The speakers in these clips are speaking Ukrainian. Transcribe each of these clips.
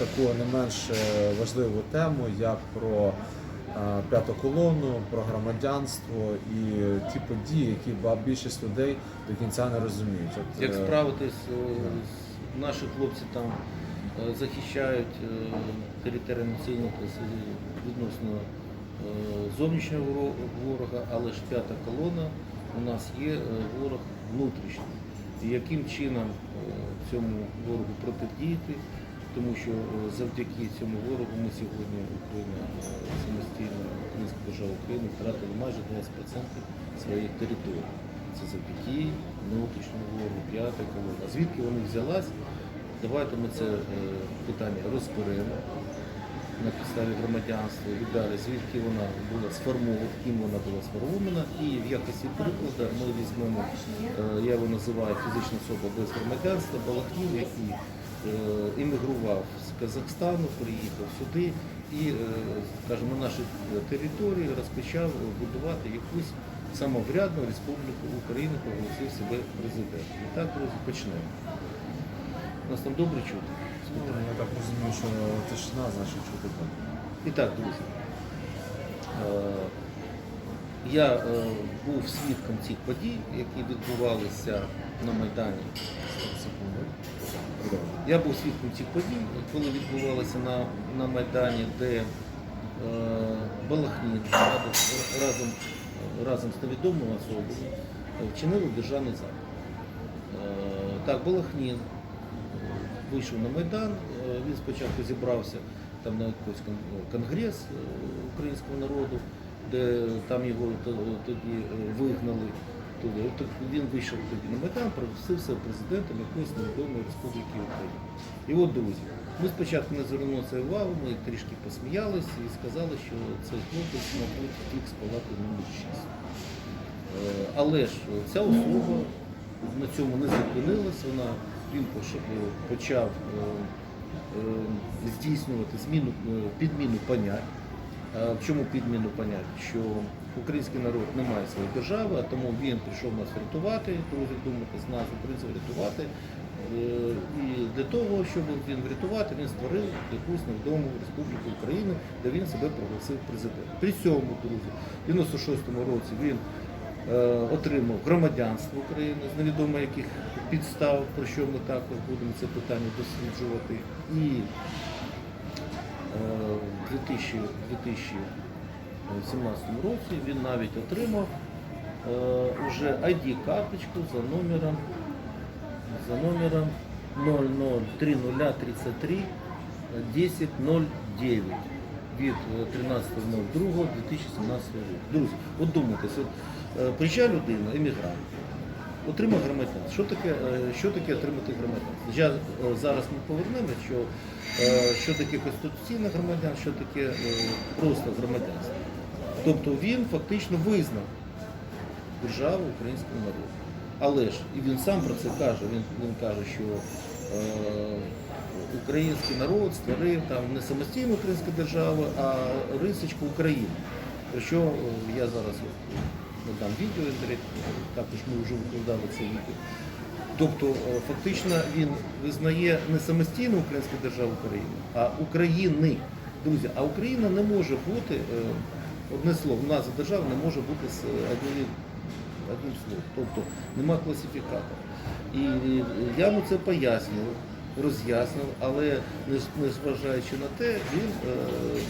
таку не менш е, важливу тему, як про е, п'яту колону, про громадянство і ті події, які більшість людей до кінця не розуміють. От, Як е, справитись, е, наші хлопці там захищають територіальну цілісність е, відносно зовнішнього ворога, але ж п'ята колона у нас є ворог внутрішній. І яким чином цьому ворогу протидіяти, тому що е, завдяки цьому ворогу ми сьогодні Україна е, самостійно Українська держава України втратили майже 20% своєї території. Це завдяки внутрішньому ворогу, п'ята колона. Звідки вони взялась? Давайте ми це е, питання розберемо на підставі громадянства і далі, звідки вона була сформована, ким вона була сформована, і в якості прикладу ми візьмемо, я його називаю фізична особа без громадянства, Балахнів, який е, іммігрував з Казахстану, приїхав сюди і, е, скажімо, на нашій території розпочав будувати якусь самоврядну республіку України, проголосив себе президентом. І так друзі, почнемо. Нас там добре чути. ну, Я так розумію, що тишина, значить чути так. І так, друзі. е, Я е, був свідком цих подій, які відбувалися на Майдані. Я був свідком цих подій, коли відбувалися на, на Майдані, де е, Балахнін разом, разом, з невідомою особою вчинили державний запит. Е, Так, Балахнін е, вийшов на Майдан, е, він спочатку зібрався там на якийсь конгрес е, українського народу, де там його тоді е, вигнали. Туди. От Він вийшов тоді на Майдан, проголосився президентом якоїсь невідомої республіки України. І от друзі, ми спочатку не звернули це увагу, ми трішки посміялися і сказали, що цей хлопець, мабуть, втік з палати номер 6. Е, Але ж ця особа на цьому не зупинилась, вона, він почав е, е, здійснювати зміну, підміну понять. В чому підміну понять? Що український народ не має своєї держави, а тому він прийшов нас врятувати, друзі, думати з нас, українців врятувати. Е, І для того, щоб він врятувати, він створив якусь невідому республіку України, де він себе проголосив президентом. При цьому, друзі, в 96-му році він е, отримав громадянство України з невідомо яких підстав, про що ми також будемо це питання досліджувати. І е, в 2000 2017 році він навіть отримав е, уже ID-карточку за номером за номером 003033 1009 від е, 13.02.2017 року. Друзі, от думайтесь, от, е, приїжджає людина, емігрант, отримав громадянство. Що таке, е, що таке отримати громадянство? Я, е, зараз ми повернемося, що, е, що таке конституційне громадянство, що таке е, просто громадянство. Тобто він фактично визнав державу українського народу. Але ж і він сам про це каже. Він, він каже, що е, український народ створив там не самостійну українську державу, а рисочку України. Про що е, я зараз надам відео, також ми вже викладали це відео. Тобто е, фактично він визнає не самостійну українську державу України, а України. Друзі, а Україна не може бути, е, одне слово, назва держави не може бути з однією одним словом. Тобто нема класифікатора. І я йому це пояснював, роз'яснив, але не- незважаючи на те, він, е, е,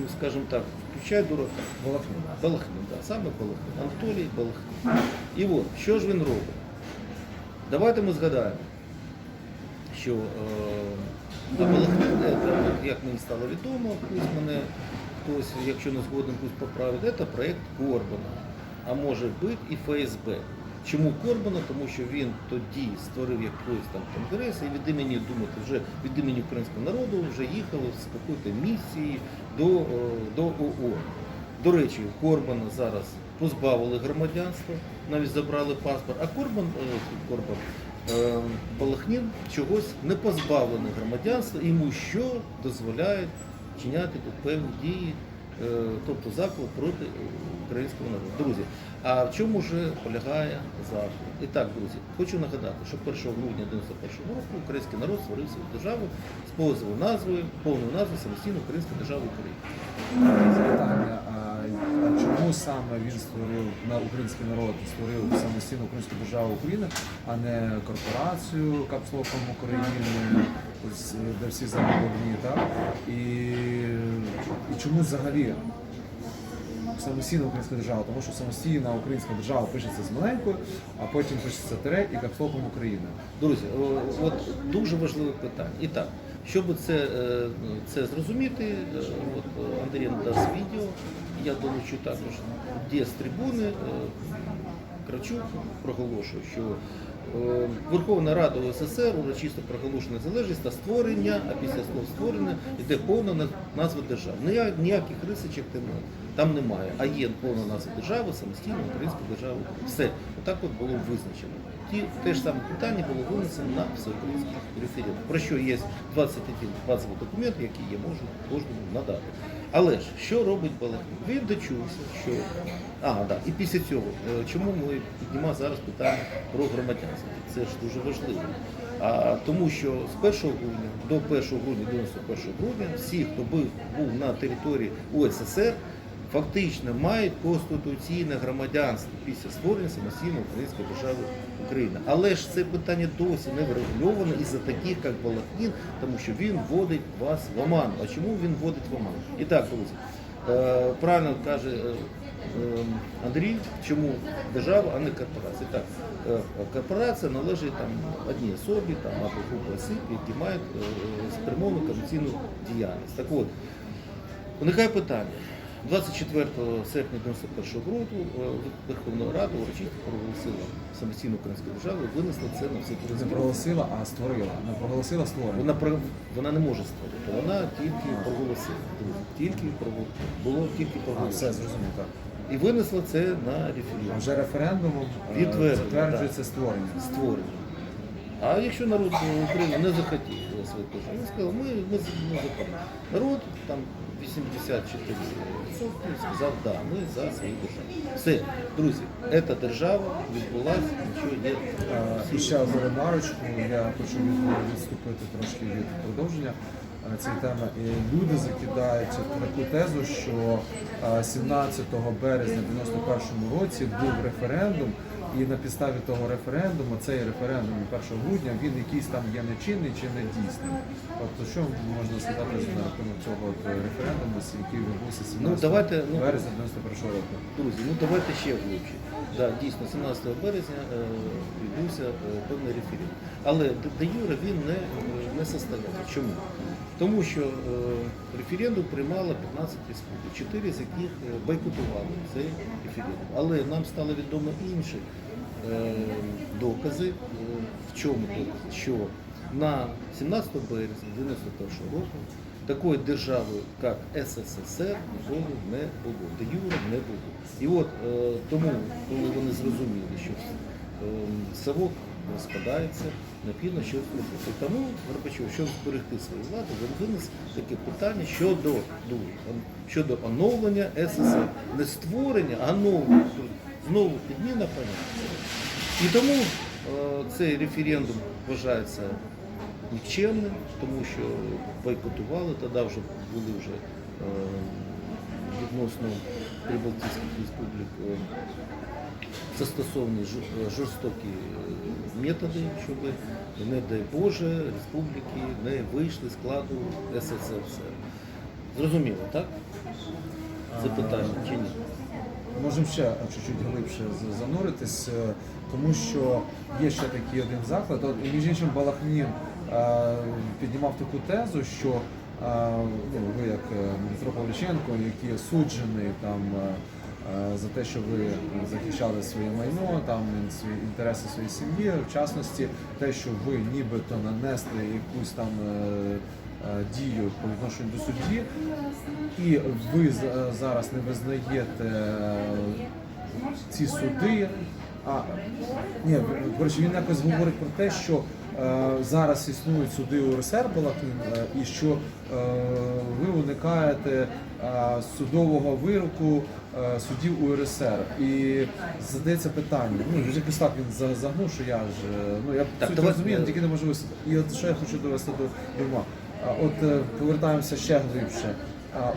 ну, скажімо так, включає дурака. Балахнин. Балахнин, да, саме Балахнин. Анатолій Балахнин. І от, що ж він робить? Давайте ми згадаємо, що е, до Балахнина, як мені стало відомо, хтось мене, хтось, якщо не згоден, хтось поправить, це проєкт Корбана, а може бути і ФСБ. Чому Корбана? Тому що він тоді створив якийсь там конгрес і від імені думати, вже від імені українського народу вже їхали з якоїсь місії до, е, до ООН. До речі, Корбана зараз позбавили громадянства, навіть забрали паспорт, а Корбан, е, Корбан е, Балахнін чогось не позбавлений громадянства, йому що дозволяє вчиняти тут певні дії е, тобто заклик проти українського народу. Друзі, а в чому ж полягає заклик? І так, друзі, хочу нагадати, що 1 грудня 91 року український народ створив свою державу з позовою назвою, повною назвою самостійна Українська держава України. А, чому саме він створив на український народ створив самостійну українську державу України, а не корпорацію капслоком України, де всі замовлені, так? І, і чому взагалі самостійна українська держава? Тому що самостійна українська держава пишеться з маленькою, а потім пишеться тире і капслоком Україна. Друзі, от дуже важливе питання. І так, щоб це, е, це зрозуміти, е, от е, Андрій дасть відео, я долучу також, де з трибуни е, Кравчук проголошує, що е, Верховна Рада УССР урочисто проголошує незалежність та створення, а після слов створення йде повна назва держави. Ніяких рисочок. Там немає, а є повна назва держави, самостійна українська держава. Все, отак от було визначено. Ті, те ж саме питання було винесено на всеукраїнський референдум. Про що є 21 базовий документ, який є можна кожному надати. Але ж що робить Балахнюк? Він дочувся, що а, да. і після цього, е, чому ми піднімаємо зараз питання про громадянство? Це ж дуже важливо. А, тому що з 1 грудня до 1 грудня 91 грудня всі, хто був, був на території УССР, фактично мають конституційне громадянство після створення самостійної української держави Україна. Але ж це питання досі не врегульовано із-за таких, як Балахнін, тому що він вводить вас в оману. А чому він вводить в оману? І так, друзі, е, правильно каже е, е, Андрій, чому держава, а не корпорація. Так, корпорація належить там одній особі, там або групі осіб, які мають спрямовану комерційну діяльність. Так от, Виникає питання. 24 серпня 91 року е, Верховна Рада урочисто проголосила самостійну українську державу винесла це на всі Не проголосила, а створила. Не проголосила, створила. Вона про- вона не може створити, вона тільки проголосила. Тільки проголосила. Було тільки А, проголосено. все зрозумів, так. І винесла це на референдум. А вже референдумом е, затверджується створення. створення. А якщо народ України не захотів голосувати, він сказав, ми, ми, Україну. Народ там 84% сказав, да, ми за свою державу. Все, друзі, ця держава відбулася, нічого є. І ще одну ремарочку, я хочу відступити трошки від продовження цієї теми. І люди закидають таку тезу, що е, 17 березня 91 році був референдум, і на підставі того референдуму, цей референдум 1 грудня, він якийсь там є нечинний чи не дійсний. Тобто, що можна сказати на рахунок цього референдуму, який відбувся 17 Ну, давайте, ну, березня 91 року? Друзі, ну давайте ще глибше. Да, дійсно, 17 березня е, відбувся е, певний референдум. Але де- Юре він не, е, не состоявся. Чому? Тому що е, референдум приймало 15 республік, 4 з яких е, бойкотували цей референдум. Але нам стало відомо інші е, докази. Е, в чому докази? Що на 17 березня 91 року такої держави, як СССР, ніколи не було, де Юра не було. І от е, тому, коли вони зрозуміли, що е, совок розпадається, необхідно щось робити. Тому Горбачов, щоб зберегти свою владу, він винес таке питання щодо, ну, щодо оновлення СССР. Не створення, а оновлення. Знову підміна поняття. І тому е, цей референдум вважається нікчемним, тому що бойкотували, тоді вже були вже е, відносно Прибалтійських республік е, застосовані жорстокі е, методи, щоб, не дай Боже, республіки не вийшли з складу СССР. Зрозуміло, так? Запитання чи ні? Можемо ще чуть-чуть глибше зануритись, е, тому що є ще такий один заклад. От, між іншим Балахнін е, піднімав таку тезу, що е, ну, ви як Дмитро Павліченко, який осуджений там. За те, що ви захищали своє майно, там свої інтереси своєї сім'ї, в частності те, що ви нібито нанесли якусь там дію по відношенню до судді, і ви зараз не визнаєте е, ці суди. А ні, коротше, він якось говорить про те, що е, зараз існують суди УРСР Балахнін, е, і що е, ви уникаєте е, судового вироку е, судів УРСР. І задається питання. Ну вже якось так він загнув, що я ж е, ну я Так, суть розумію, тільки не можу висити. І от що я хочу довести до Дюма. От е, повертаємося ще глибше.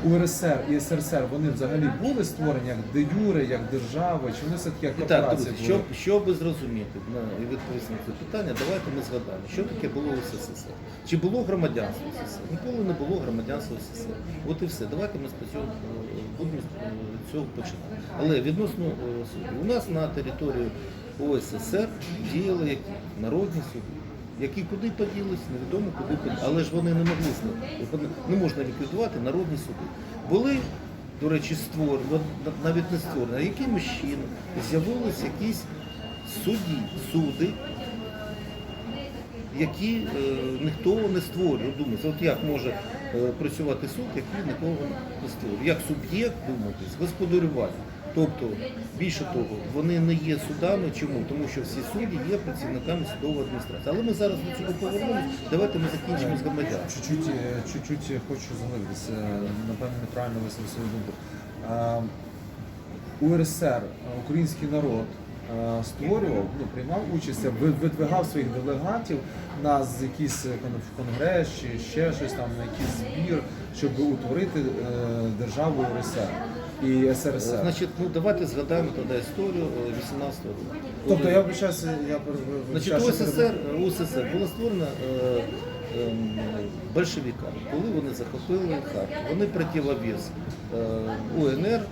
УРСР і СРСР вони взагалі були створені як де юре, як держави, чи вони все таки як так, друзі, щоб, щоб зрозуміти на, і відповісти на це питання, давайте ми згадаємо, що таке було у СССР. Чи було громадянство СССР? Ніколи не було громадянства СССР. От і все. Давайте ми з цього е, будемо з цього починати. Але відносно е, у нас на території ОССР діяли які народні суди. Які куди поділись, невідомо куди поділись. Але ж вони не могли не можна ліквідувати народні суди. Були до речі, створені, навіть не створені, а якимось чином з'явились якісь судді, суди, які е, ніхто не створює. Думається, от як може е, працювати суд, який нікого не створює. Як суб'єкт, думаєтесь, господарювання. Тобто, більше того, вони не є судами. Чому? Тому що всі судді є працівниками судової адміністрації. Але ми зараз до цього повернемось. Давайте ми закінчимо з громадян. Чуть-чуть, е, чуть-чуть хочу заглибитися, напевно, неправильно висловив свою думку. Е, УРСР, український народ е, створював, ну, приймав участь, видвигав своїх делегатів на якийсь конгрес чи ще щось там, на якийсь збір, щоб утворити державу УРСР і СРСР. Значить, ну давайте згадаємо тоді історію е, 18 року. Тобто я вибачаюся, я Значить, УССР, УССР була створена е, ем, большевиками, коли вони захопили Харків. Вони противовес е, УНР е,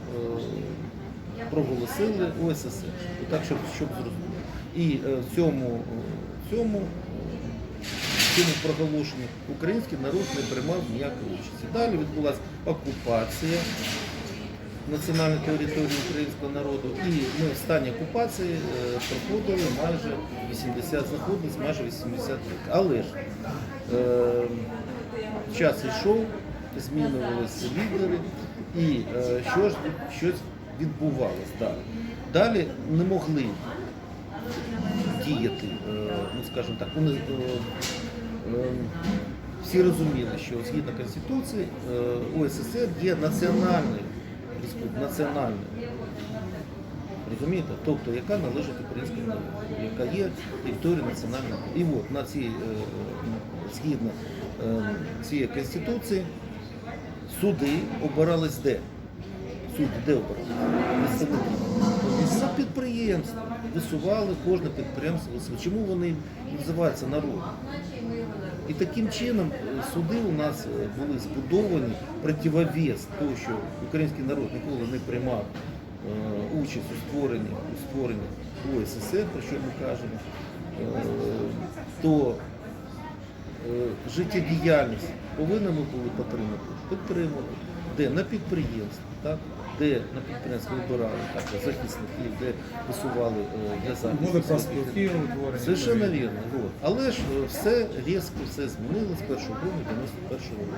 проголосили УССР. Так, щоб, щоб зрозуміти. І е, в цьому, в цьому, е, в цьому проголошенні український народ не приймав ніякої участі. Далі відбулася окупація національної території українського народу. І ми в стані окупації е, проходили майже 80, знаходились майже 80 років. Але ж е, час йшов, змінювалися лідери, і е, що ж щось відбувалось далі. Далі не могли діяти, ну скажімо так, вони. всі розуміли, що згідно Конституції УССР є національною республікою, національною. Розумієте? Тобто, яка належить українському народу, яка є територією національної. І от на цій, е, згідно е, цієї Конституції, суди обирались де? Суди де обирались? На підприємстві. Висували кожне підприємство. Чому вони називаються народом? І таким чином е, суди у нас е, були збудовані противовес того, що український народ ніколи не приймав е, участь у створенні, у створенні УССР, про що ми кажемо, то життєдіяльність повинні ми були підтримати. Підтримали. Де? На підприємстві? Де на підприємстві вибирали так, захисників, де висували е, для захисту. Були профспілки утворені. Совершенно вірно. Вот. Але ж е, все різко все змінилось 1 грудня 91 року.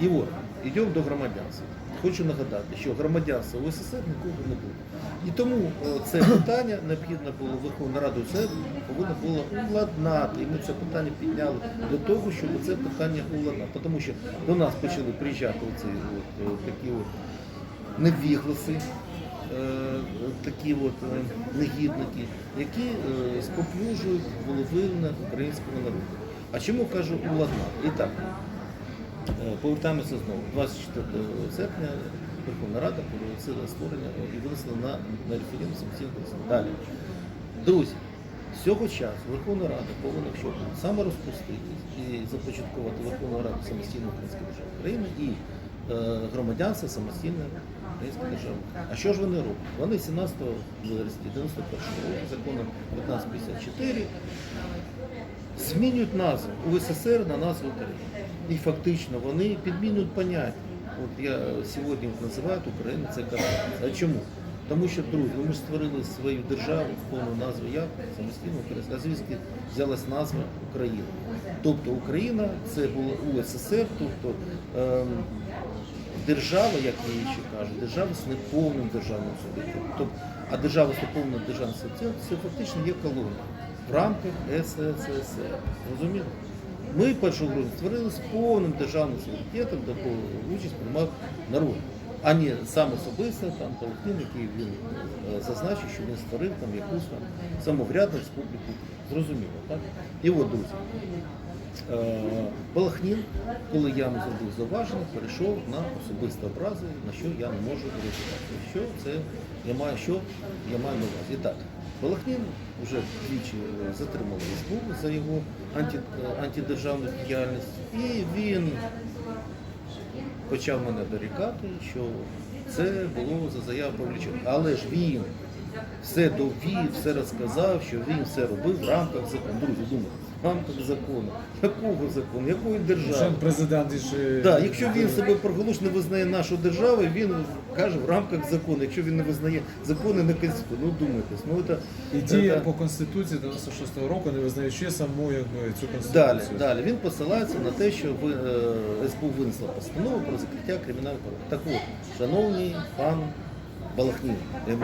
І от, йдемо до громадянства. Хочу нагадати, що громадянства в УССР ніколи не було. І тому е, це питання необхідно було Верховна Рада це повинна була уладнати. І ми це питання підняли для того, щоб це питання уладнати. Тому що до нас почали приїжджати оці от, е, такі от невігласи, е, такі от е, негідники, які е, споплюжують волевильне українського народу. А чому кажу уладнати? І так, повертаємося знову. 24 серпня Верховна Рада проголосила створення і винесла на, на референдум голосування. Далі. Друзі, з цього часу Верховна Рада повинна що саме розпуститись і започаткувати Верховну Раду самостійної української держави України і е, громадянства самостійної української держави. А що ж вони роблять? Вони 17 вересня 91 року законом 1554 змінюють назву УССР на назву України. І фактично вони підмінюють поняття. От я сьогодні називаю Україну це корпорація. А чому? Тому що, друзі, ми ж створили свою державу, повну назву як самостійно Українська. Звідки взялась назва Україна? Тобто Україна це було УССР, тобто ем, держава, як її ще кажуть, держава з неповним державним суверенітетом. Тобто, а держава з неповним державним суверенітетом це фактично є колонія. в рамках СССР. Розуміли? Ми 1 грудня створили з повним державним суверенітетом, до якого участь приймав народ, а не сам особисто там Палахнин, який він е, зазначив, що він створив там якусь там самоврядну республіку. Зрозуміло, так? І от, друзі, Балахнін, коли я не зробив зауваження, перейшов на особисті образи, на що я не можу реагувати. Що це я маю, що я маю на увазі. І так, Балахнін вже двічі е, затримали СБУ за його анті, е, антидержавну діяльність, і він почав мене дорікати, що це було за заяву Павліченка. Але ж він все довів, все розказав, що він все робив в рамках закону. Друзі, думайте, в рамках закону. Якого закону? Якої держави? президент і ж Так, якщо він себе проголошує, не визнає нашу державу, він каже в рамках закону. Якщо він не визнає закони не конституцію, ну думайте, ну це і діє це- по конституції 96-го року, не визнаючи саму якби цю конституцію. Далі, далі він посилається на те, що ви, е, СБУ винесла постанову про закриття кримінального. Так от, шановний пан Балахнін, е, е,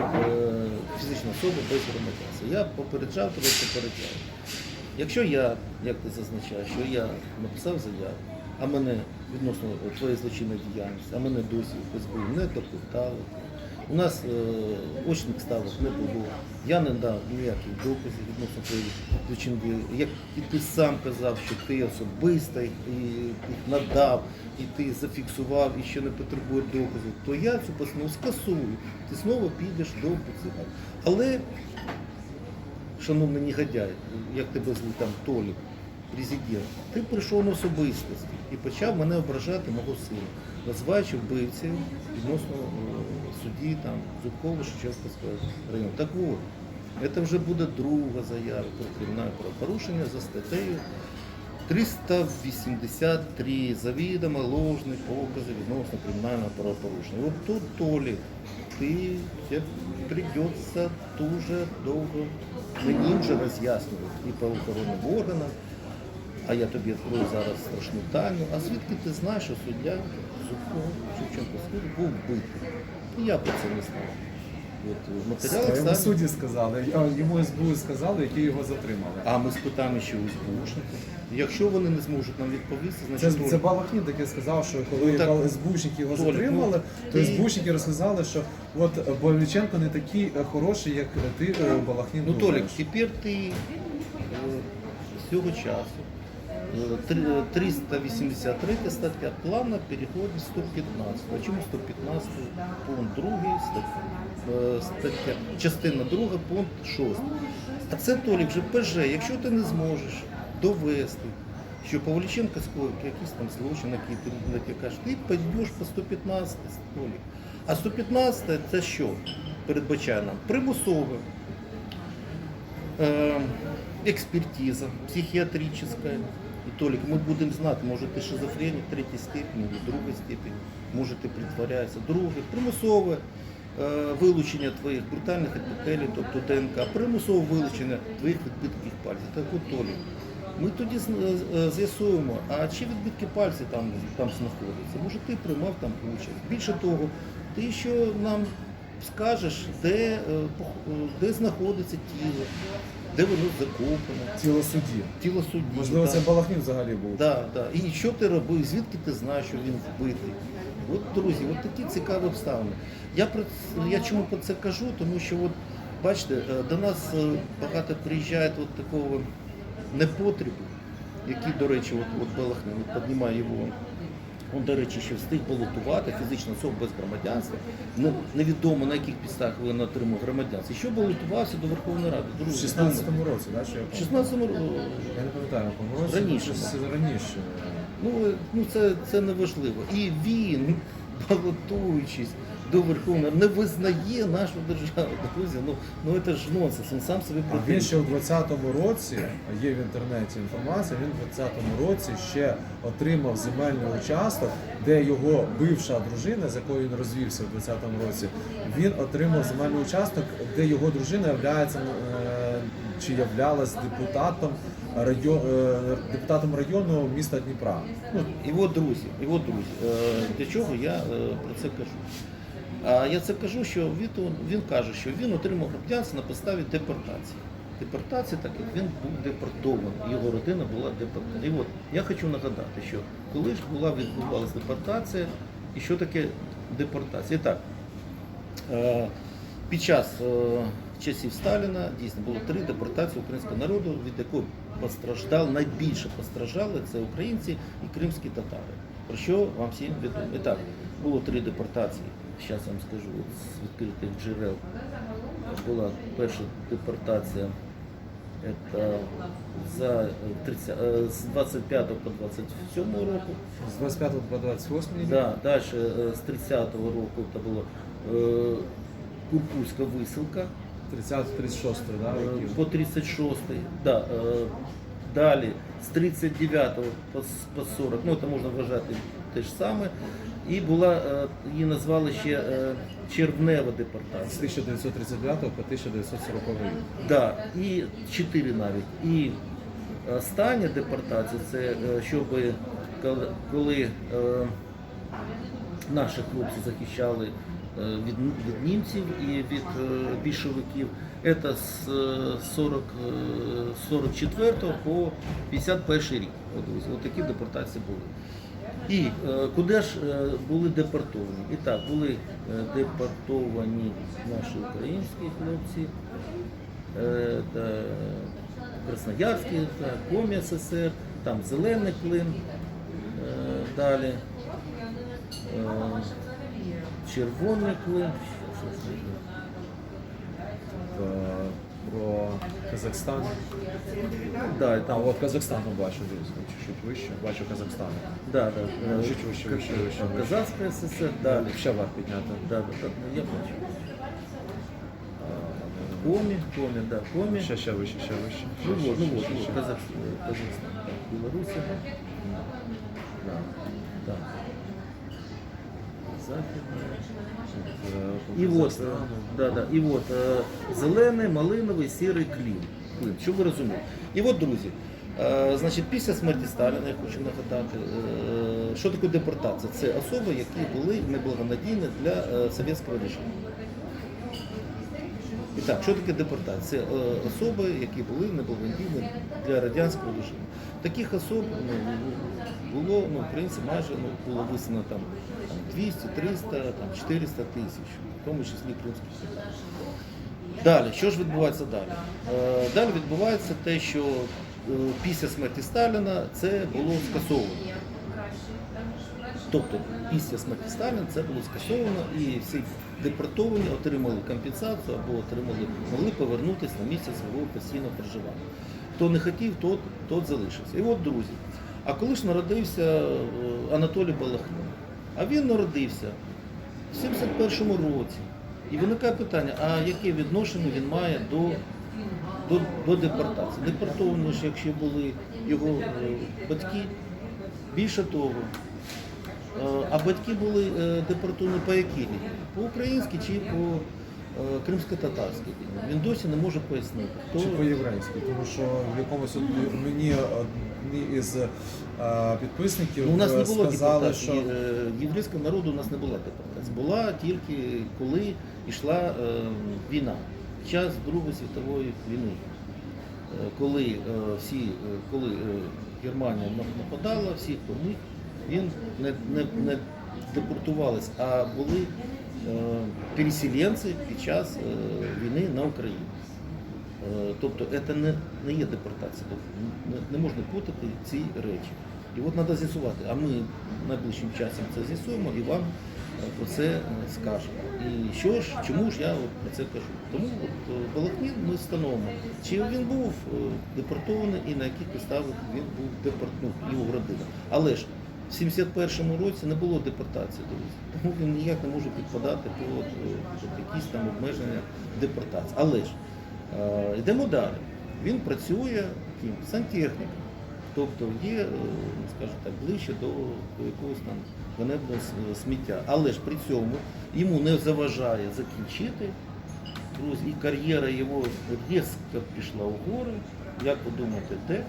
фізична особа без громадянства, я попереджав тебе, попереджав. Якщо я, як ти зазначаєш, що я написав заяву, а мене відносно твоєї злочинної діяльності, а мене досі в СБУ не допитали. У нас е, очних ставок не було. Я не дав ніяких доказів відносно твоєї злочинної. Як і ти сам казав, що ти особисто їх надав, і ти зафіксував і ще не потребує доказів, то я цю постанову скасую. Ти знову підеш до ПЦК. Але шановний негодяй, як тебе звуть там Толік, президент, ти прийшов на особистості і почав мене ображати мого сина, називаючи вбивцею відносно е, судді там Зубкова Шевченківського району. Так от, це вже буде друга заява про кримінальне правопорушення за статтею 383 завідомо ложні покази відносно кримінального правопорушення. От тут, Толік, ти придеться дуже довго мені вже роз'яснюють і правоохоронним органам, а я тобі відкрою зараз страшну тайну. А звідки ти знаєш, що суддя Зубко Шевченко був вбитий? І я про це не знав. От, в матеріалах Йому судді сказали, а йому СБУ сказали, які його затримали. а ми спитаємо ще у СБУшників. Якщо вони не зможуть нам відповісти, Це, значить це Толік- Балахнін таке сказав, що коли Ну, так, СБУшники його Толік, затримали, ну, то ти- СБУшники розказали, що от Павліченко не такий е, хороший, як ти е, Балахнін Ну, Толік, тепер ти е, з цього часу е, три- е, 383 стаття плавно переходить в 115. А чому 115 пункт 2 стаття, е, стаття, частина 2, пункт 6. А це Толік вже ПЖ, якщо ти не зможеш довести, що Павліченко скоїв якийсь там злочин, який ти на тебе кажеш, ти підеш по 115 Толік. А 115 це що? Передбачає нам примусове э, экспертиза психиатрическая. И Толик, мы будем знать, может ты шизофреник третьей степени или другой степени, може ти притворяєшся. Друге, примусове е, вилучення твоїх брутальних епітелій, тобто ДНК, примусове вилучення твоїх відбитків пальців. Так от, Толік, ми тоді е, з'ясуємо, а чи відбитки пальців там, там знаходяться. Може ти приймав там участь. Більше того, ти ще нам скажеш, де, е, е, де знаходиться тіло, де воно закопане, Тіло судді. тіло судді. Можливо, да. це Балахнін взагалі був. Да, да. І що ти робив, звідки ти знаєш, що він вбитий? От, друзі, от такі цікаві обставини. Я, про я чому про це кажу? Тому що, от, бачите, е, до нас е, багато приїжджає от такого непотребу, який, до речі, от, от Балахнин піднімає його. Він, до речі, ще встиг балотувати фізичну особу без громадянства. Не- Невідомо на яких підставах він отримав громадянство. І що балотувався до Верховної Ради. Друзі, 16-му році, да, що я в 16-му році. Я не пам'ятаю, якому році. Раніше, раніше. Ну, ну це, це не важливо. І він, балотуючись до Верховної, Ради, не визнає нашу державу. Друзі, ну, ну це ж нонсенс, він сам собі А він ще у 20-му році, є в інтернеті інформація, він у 20-му році ще отримав земельний участок, де його бивша дружина, з якою він розвівся у 20-му році, він отримав земельний участок, де його дружина являється е, чи являлась депутатом район, е, депутатом району міста Дніпра. Ну, от друзі, от друзі, е, для чого я е, про це кажу? А я це кажу, що він, він каже, що він отримав громадянство на підставі депортації. депортації, так як він був депортований. Його родина була депортована. І от я хочу нагадати, що коли ж була відбувалася депортація, і що таке депортація? І так, під час часів Сталіна дійсно було три депортації українського народу, від якої постраждали, найбільше постраждали це українці і кримські татари. Про що вам всім відомо. І так, було три депортації. Зараз вам скажу з відкритих джерел. Була перша депортація це за 30, е, з 25 по 27 року. З 25 по 28 рік. Да, далі з 30-го року це було е, Куркульська висилка 30-36, да, е, по 36-й. Да, е, далі з 39 по, по 40, ну це можна вважати те ж саме. І була, е, її назвали ще червнева З депортація. 1939 по 1940 рік. Да, і чотири навіть. І остання депортація це щоб коли- наші хлопці захищали від, від німців і від е, більшовиків. Це з е, 40, е, 44 по 51 рік. От, от такі депортації були. І е, куди ж е, були депортовані? І так, були е, депортовані наші українські хлопці, е, та Комі СССР, там Зелений Клин, е, далі е, Червоний Клин. Е, Про Казахстан. Да, там, от Казахстан бачу, чуть-чуть вище. Бачу Казахстан. да, да, Чуть вище, вище, вище. Казахська СССР, далі. Ще вверх підняти. Да, да, ну, я бачу. Комі, Комі, да, Комі. Ще, ще вище, ще вище. Ну вот, ну вот. Казахстан, так. Да, да. Західна. Е, І от, да, да, і от е, зелений, малиновий, сірий клін. клин. Щоб ви розуміли. І от, друзі, е, значить, після смерті Сталіна, я хочу нагадати, е, що таке депортація? Це особи, які були неблагонадійні для е, совєтського режиму. І так, що таке депортація? Це е, особи, які були неблагонадійні для радянського режиму. Таких особ ну, було ну, українці майже ну, було висунено там 200, 300, там, 400 тисяч, в тому числі кримських татар. Далі, що ж відбувається далі? Е, Далі відбувається те, що е, після смерті Сталіна це було скасовано. Тобто після смерті Сталіна це було скасовано і всі депортовані отримали компенсацію або отримали, могли повернутися на місце свого постійного проживання. Хто не хотів, тот, тот залишився. І от, друзі, а коли ж народився е, Анатолій Балахнин? А він народився в 71-му році. І виникає питання, а яке відношення він має до, до, до депортації? Депортовані ж, якщо були його е, батьки, більше того, Е, А батьки були е, депортовані по якій? По українській чи по кримсько-татарській? Він досі не може пояснити. Хто... Чи по-єврейськи, тому що в якомусь мені одні із підписників Ну, у нас не е, було сказали, що Е, Єврейського народу у нас не була депортація. Була тільки коли йшла е, війна, час Другої світової війни. Е, Коли е, всі, е, коли е, Германія нападала, всіх поміг, він не, не, не депортувались, а були е, переселенці під час е, війни на Україну. Е, Тобто це не, не є депортація. Тобто не, можна путати ці речі. І от треба з'ясувати, а ми найближчим часом це з'ясуємо і вам е, про це е, скажемо. І що ж, чому ж я от про це кажу? Тому от Балахнін ми встановимо, чи він був депортований і на яких підставах він був депортований, його родина. Але ж в 71-му році не було депортації, друзі. Тому він ніяк не може підпадати під, якісь там обмеження депортації. Але ж Йдемо далі. Він працює ким? сантехніком. Тобто є, е, ну, скажімо так, ближче до, якогось там ганебного сміття. Але ж при цьому йому не заважає закінчити. І кар'єра його різко пішла вгору. Як ви думаєте, де?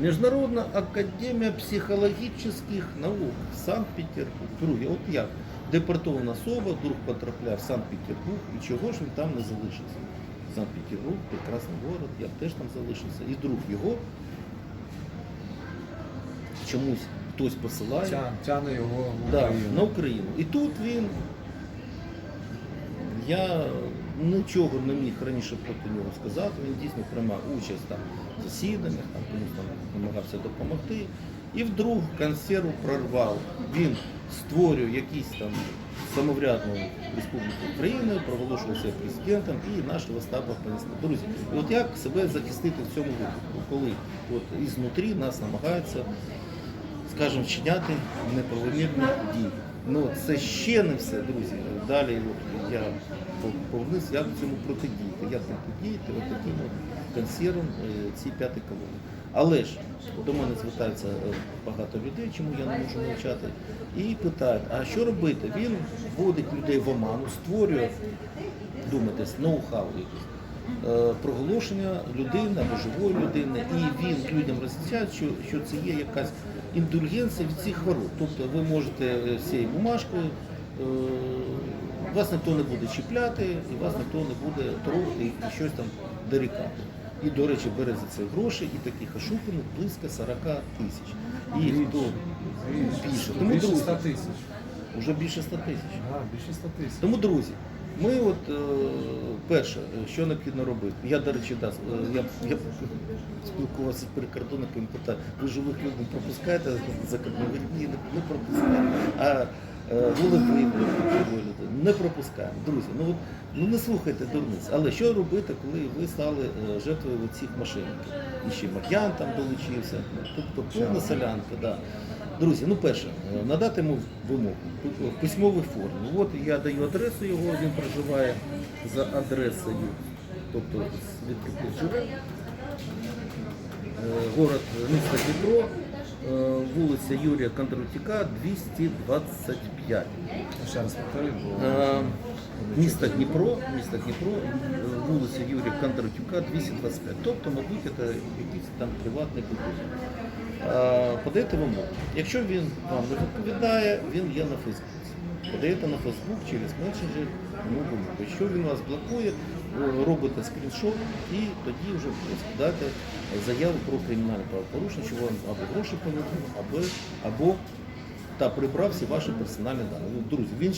Міжнародна академія психологічних наук Санкт-Петербург. Друзі, от як? Депортована особа, друг потрапляє в Санкт-Петербург, і чого ж він там не залишився? Санкт-Петербург, прекрасний город, я теж там залишився. І друг його чомусь хтось посилає. Тя- Тяне його в Да, Україну. на Україну. І тут він. Я нічого не міг раніше проти нього сказати. Він дійсно приймав участь там в засіданнях, там комусь там намагався допомогти. І вдруг консерву прорвав. Він створює якісь там самоврядну республіку України, проголошувався президентом і наші Остапа понесли. Друзі, і от як себе захистити в цьому випадку, коли от ізнутрі нас намагаються скажімо, вчиняти неправомірні дії. Ну це ще не все, друзі. Далі я повернусь, як цьому протидіяти. Як протидіяти от таким от консервом е, цій п'ятій. Але ж до мене звертаються е, багато людей, чому я не можу навчати, і питають, а що робити? Він вводить людей в оману, створює, думаєте, ноу-хау якийсь. е, Проголошення людини або живої людини, і він людям роз'ясняє, що, що це є якась індульгенція від цих хвороб. Тобто ви можете з цією бумажкою, вас ніхто не буде чіпляти, і вас ніхто не буде трогати і щось там дорікати. І, до речі, бере за це гроші, і таких ошуканих близько 40 тисяч. І хто більше. Тому, Більше 100 тисяч. вже більше 100 тисяч. Більше 100 тисяч. Тому, друзі, ми от е, перше, що необхідно робити. Я, до речі, да, е, я, я спілкувався з прикордонниками, питаю, ви живих людей пропускаєте за кордон? Ні, не, не е, живої людини не пропускаємо. Друзі, ну от ну не слухайте дурниць. Але що робити, коли ви стали е, жертвою цих мошенників? І ще Мар'ян там долучився, тобто повна солянка. Да. Друзі, ну перше, е, надати йому вимогу в письмовій формі. От я даю адресу його, він проживає за адресою, тобто з відкритих. Е, Город місто Дніпро, е, вулиця Юрія Кондратюка, 225. Ще раз повторюю, бо Е, Місто Дніпро, місто Дніпро, е, вулиця Юрія Кондратюка, 225. Тобто, мабуть, це якийсь там приватний будинок. Е, Подаєте вимогу. Якщо він вам не відповідає, він є на Фейсбуці. Подаєте на Фейсбук через месенджер йому вимогу. Якщо він вас блокує, робите скріншот і тоді вже скидаєте заяву про кримінальне правопорушення, що вам або гроші повернув, або, та прибрав всі ваші персональні дані. Ну, друзі, він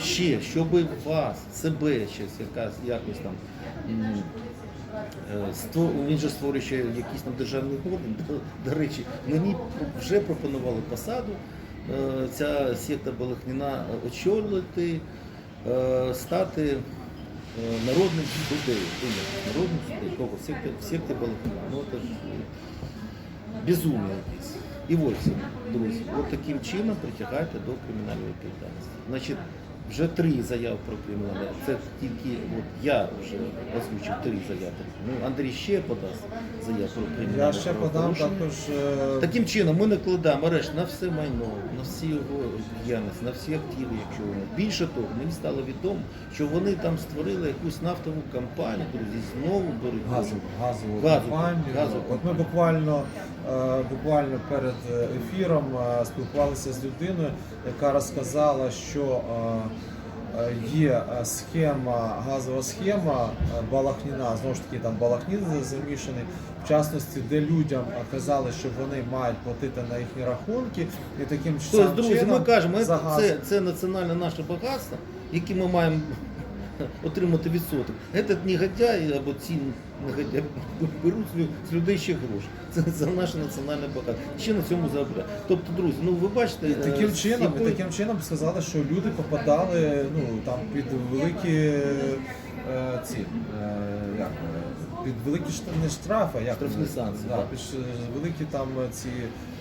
ще, щоб вас, себе щось якась якось там. е, Він же створює ще якийсь там державний орган. До, до речі, мені вже пропонували посаду. е, Ця секта Балахніна очолити, е, стати е, людей, народних людей. Кого? Секті, в секті Ну, це ж якесь. І ось, друзі, от таким чином притягайте до кримінальної відповідальності. Значить, вже три заяви про кримінальне. Це тільки от я вже озвучив три заяви. Ну, Андрій ще подасть заяву про кримінальне я ще подам також. е, Таким чином ми накладаємо арешт на все майно, на всі його діяльність, на всі активи, якщо вони. Більше того, мені стало відомо, що вони там створили якусь нафтову компанію, друзі, знову беруть газову, газову Газову, компанію. газову От ми буквально, е, буквально перед е, ефіром спілкувалися з людиною, яка розказала, що є е, схема, газова схема е, Балахніна, знову ж таки там Балахнін замішаний, в частності, де людям е, казали, що вони мають платити на їхні рахунки, і таким Тобто, друзі, чином ми чином кажемо, за газ- це, це національне наше багатство, яке ми маємо отримати відсоток. Этот негодяй або ці беруть з лю- людей ще гроші. Це, це наше національне багатство. Ще на цьому заробляють. Тобто, друзі, ну ви бачите, І е, таким з чином, і якою- таким чином сказали, що люди попадали ну, там, під великі е, ці, е, як, е, під великі не штрафи, а як Штрафні вони- санкції, Да, так. під ш- великі там ці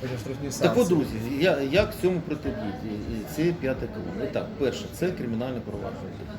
потім штрафні Так санкції. от, друзі, я, як цьому протидіяти? І Це п'ята колона. І так, перше, це кримінальне провадження.